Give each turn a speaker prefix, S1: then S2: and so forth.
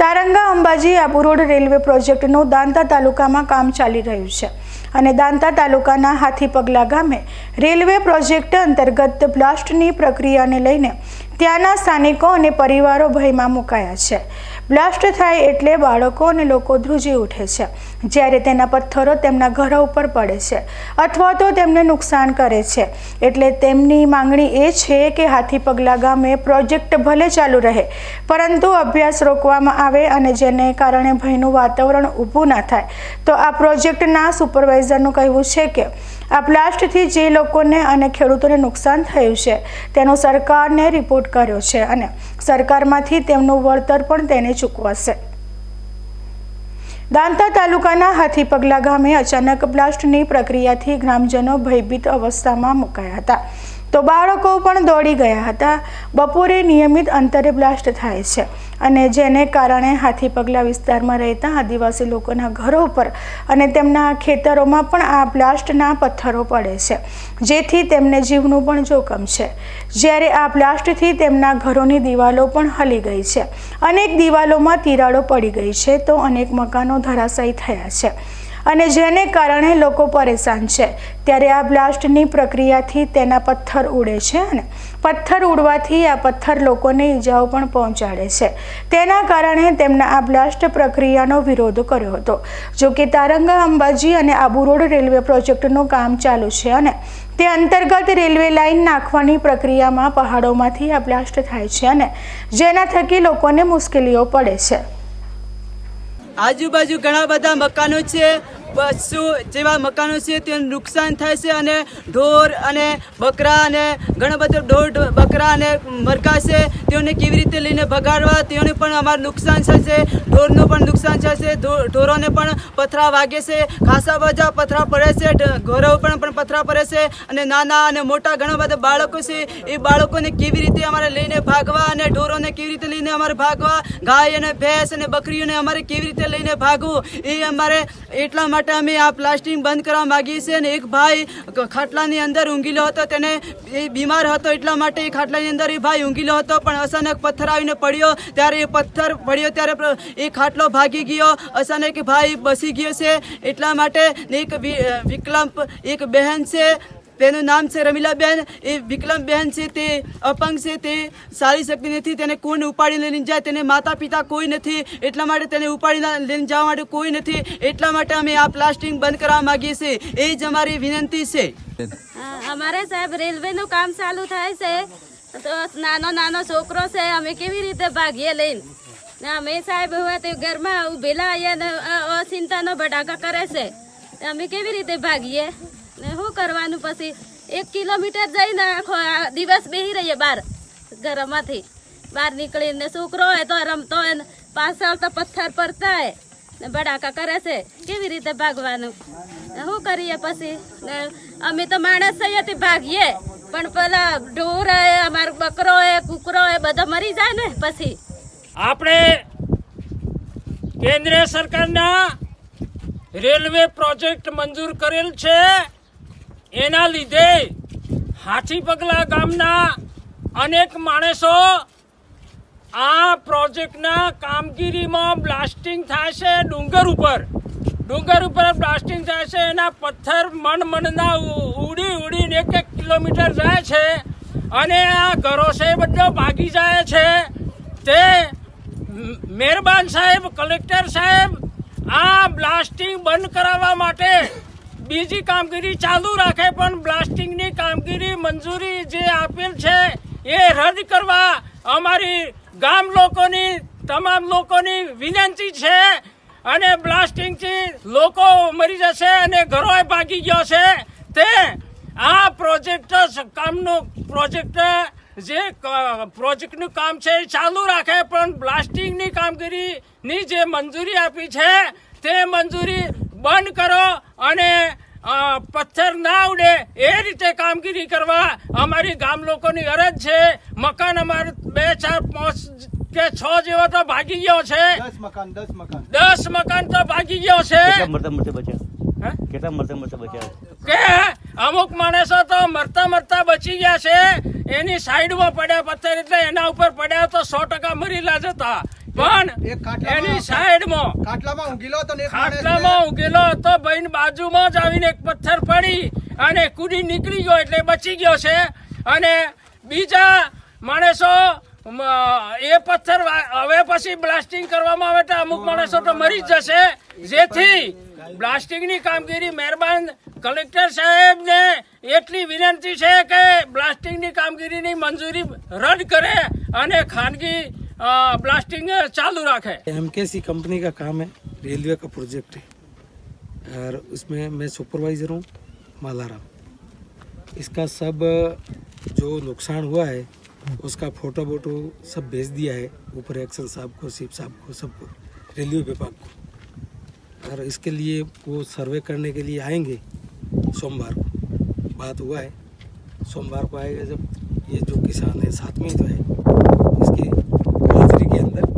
S1: Taranga Ambaji Abu road railway પ્રોજેક્ટનું દાંતા તાલુકામાં કામ ચાલી રહ્યું છે અને દાંતા તાલુકાના હાથી પગલા ગામે રેલવે પ્રોજેક્ટ અંતર્ગત બ્લાસ્ટની પ્રક્રિયાને લઈને ત્યાંના સ્થાનિકો અને પરિવારો ભયમાં મુકાયા છે. બ્લાસ્ટ થાય એટલે બાળકો અને લોકો ધ્રુજી ઉઠે છે. જ્યારે તેના પથ્થરો તેમના ઘરો ઉપર પડે છે અથવા તો તેમને નુકસાન કરે છે. એટલે તેમની માંગણી એ છે કે હાથી પગલા ગામે પ્રોજેક્ટ ભલે ચાલુ રહે, પરંતુ અભ્યાસ રોકવામાં આવે અને જેને કારણે ભયનું વાતાવરણ ઊભું ના થાય. તો આ પ્રોજેક્ટના સુપરવાઇઝરનું કહેવું છે કે આ બ્લાસ્ટથી જે લોકોને અને ખેડૂતોને નુકસાન થયું છે, તેનો સરકારને રિપોર્ટ કર્યો છે અને સરકારમાંથી તેમનું વળતર પણ તેને ચૂકવાશે. દાંતા તાલુકાના હાથી પગલા ગામે અચાનક બ્લાસ્ટની પ્રક્રિયાથી ગ્રામજનો ભયભીત અવસ્થામાં મુકાયા હતા. તો બાળકો પણ દોડી ગયા હતા. બપોરે નિયમિત અંતરે બ્લાસ્ટ થાય છે અને જેને કારણે હાથી પગલા વિસ્તારમાં રહેતા આદિવાસી લોકોના ઘરો પર અને તેમના ખેતરોમાં પણ આ બ્લાસ્ટના પથ્થરો પડે છે, જેથી તેમને જીવનું પણ જોખમ છે. જ્યારે આ બ્લાસ્ટથી તેમના ઘરોની દિવાલો પણ હલી ગઈ છે. અનેક દિવાલોમાં તિરાડો પડી ગઈ છે તો અનેક મકાનો ધરાશાયી થયા છે. અને જેને કારણે લોકો પરેશાન છે. ત્યારે આ બ્લાસ્ટની પ્રક્રિયાથી તેના પથ્થર ઉડે છે અને પથ્થર ઉડવાથી આ પથ્થર લોકોને ઈજાઓ પણ પહોંચાડે છે. તેના કારણે તેમના આ બ્લાસ્ટ પ્રક્રિયાનો વિરોધ કર્યો હતો. જો કે તારંગા, અંબાજી અને આબુ રોડ રેલવે પ્રોજેક્ટનું કામ ચાલુ છે અને તે અંતર્ગત રેલવે લાઇન નાખવાની પ્રક્રિયામાં પહાડોમાંથી આ બ્લાસ્ટ થાય છે અને જેના થકી લોકોને મુશ્કેલીઓ પડે છે.
S2: આજુબાજુ ઘણા બધા મકાનો છે. પશુ જેવા મકાનો છે તેનું નુકસાન થાય છે અને ઢોર અને બકરા અને ઘણા બધા ઢોર બકરા અને મરઘા છે, તેઓને કેવી રીતે લઈને ભગાડવા? તેઓને પણ અમારું નુકસાન થશે ઢોરનું પણ નુકસાન થશે ઢોરોને પણ પથરા વાગે છે, ખાસા બધા પથરા પડે છે ઘરો ઉપર પણ પથરા પડે છે અને નાના અને મોટા ઘણા બધા બાળકો છે, એ બાળકોને કેવી રીતે અમારે લઈને ભાગવા અને ઢોરોને કેવી રીતે લઈને અમારે ભાગવા? ગાય અને ભેંસ અને બકરીઓને અમારે કેવી રીતે લઈને ભાગવું? એ અમારે એટલા માટે અમે આ પ્લાસ્ટિક બંધ કરવા માગીએ છીએ અને એક ભાઈ ખાટલાની અંદર ઊંઘીલો હતો. તેને એ બીમાર હતો એટલા માટે એ ખાટલાની અંદર એ ભાઈ ઊંઘીલો હતો, પણ અચાનક પથ્થર આવીને પડ્યો. ત્યારે એ પથ્થર પડ્યો ત્યારે એ ખાટલો ભાગી ગયો. અચાનક ભાઈ બસી ગયો છે. એટલા માટે એક વિ- એક બહેન છે. તેનું નામ છે રમીલાબેન. એ વિકલમબેન છે તે અપંગ છે તે ચાલી શકતી નથી, તેને કોણ ઉપાડીને લઈને જાય, તેને માતા પિતા કોઈ નથી, એટલા માટે તેને ઉપાડીને લઈને જવા માટે કોઈ નથી, એટલા માટે અમે આ પ્લાસ્ટિક બંધ કરવા માંગીએ છીએ. એ જ અમારી વિનંતી છે.
S3: અમારે સાહેબ, રેલવેનું કામ ચાલુ થાય છે. તો નાનો નાનો છોકરો છે, અમે કેવી રીતે ભાગીએ લઈને? ને અમે સાહેબ, હવે તે ઘરમાં ઉભેલા અહીંયા અચિંતાનો બટાકા કરે છે. અમે કેવી રીતે ભાગીએ? કરવાનું પછી એક કિલોમીટર જઈને આખો દિવસ બેસી રહીએ બહાર ઘરમાંથી. બહાર નીકળીને છોકરો હોય તો રમતો હોય ને પાછળ તો પથ્થર પડતા હોય ને બડાકા કરે છે. કેવી રીતે ભાગવાનું? શું કરીએ પછી? અમે તો માણસ તે ભાગીએ. પણ પેલા ઢોર હોય અમારો બકરો હોય કૂકરો હોય બધા મરી જાય ને પછી.
S4: આપણે કેન્દ્ર સરકારના રેલવે પ્રોજેક્ટ મંજૂર કરેલ છે. એના લીધે હાથી પગલા ગામના અનેક માણસો આ પ્રોજેક્ટના કામગીરીમાં બ્લાસ્ટિંગ થાય છે ડુંગર ઉપર. ડુંગર ઉપર બ્લાસ્ટિંગ થાય છે, એના પથ્થર મન મનના ઉડી ઉડીને એક એક કિલોમીટર જાય છે અને આ ઘરો છે બધો ભાગી જાય છે. તે મહેરબાન સાહેબ, કલેક્ટર સાહેબ, આ બ્લાસ્ટિંગ બંધ કરાવવા માટે બીજી કામગીરી ચાલુ રાખે, પણ બ્લાસ્ટિંગની કામગીરી મંજૂરી જે આપેલ છે, એ રદ કરવા અમારી ગામ લોકોની, તમામ લોકોની વિનંતી છે અને બ્લાસ્ટિંગથી લોકો મરી જશે અને ઘરો ભાગી ગયો છે. તે આ પ્રોજેક્ટ કામનું પ્રોજેક્ટ જે પ્રોજેક્ટનું કામ છે એ ચાલુ રાખે, પણ બ્લાસ્ટિંગની કામગીરીની જે મંજૂરી આપી છે, તે મંજૂરી બંધ કરો અને પથ્થર ના ઉડે એ રીતે કામગીરી કરવા અમારી ગામ લોકોની અરજ છે. મકાન અમારે બે ચાર પાંચ કે છ જેવો તો ભાગી ગયો છે.
S5: દસ મકાન દસ મકાન.
S4: દસ મકાન તો ભાગી ગયો છે.
S6: કેટલા મરતા મરતા બચ્યા? કેટલા મરતા મરતા બચ્યા?
S4: કે અમુક માણસો તો મરતા મરતા બચી ગયા છે. એની સાઈડમાં પડ્યા પથ્થર એટલે એના ઉપર પડ્યા તો સો ટકા મરીલા જતા પણ એની સાઈડમાં
S5: ખાટલામાં ઊંઘી તો ને એક માણસને-
S4: ખાટલામાં ઉગેલો હતો ભાઈ બાજુમાં જ આવીને એક પથ્થર પડી અને કુડી નીકળી ગયો એટલે બચી ગયો છે. અને બીજા માણસો એ પથ્થર હવે પછી બ્લાસ્ટિંગ કરવામાં આવે તો અમુક માણસો તો મરી જ જશે. જેથી બ્લાસ્ટિંગની કામગીરી મહેરબાન કલેક્ટર સાહેબને એટલી વિનંતી છે કે બ્લાસ્ટિંગની કામગીરીની મંજૂરી રદ કરે અને ખાનગી ब्लास्टिंग चालू रखे एम
S7: के सी कंपनी का काम है रेलवे का प्रोजेक्ट है। और उसमें मैं सुपरवाइजर हूँ, मालाराम। इसका सब, जो नुकसान हुआ है, उसका फ़ोटो वोटो सब भेज दिया है, ऊपर एक्शन साहब को, शिव साहब को, सबको रेलवे विभाग को। और इसके लिए वो सर्वे करने के लिए आएँगे सोमवार को। बात हुआ है, सोमवार को आएगा जब ये जो किसान है, साथ में तो है, इसकी के अंदर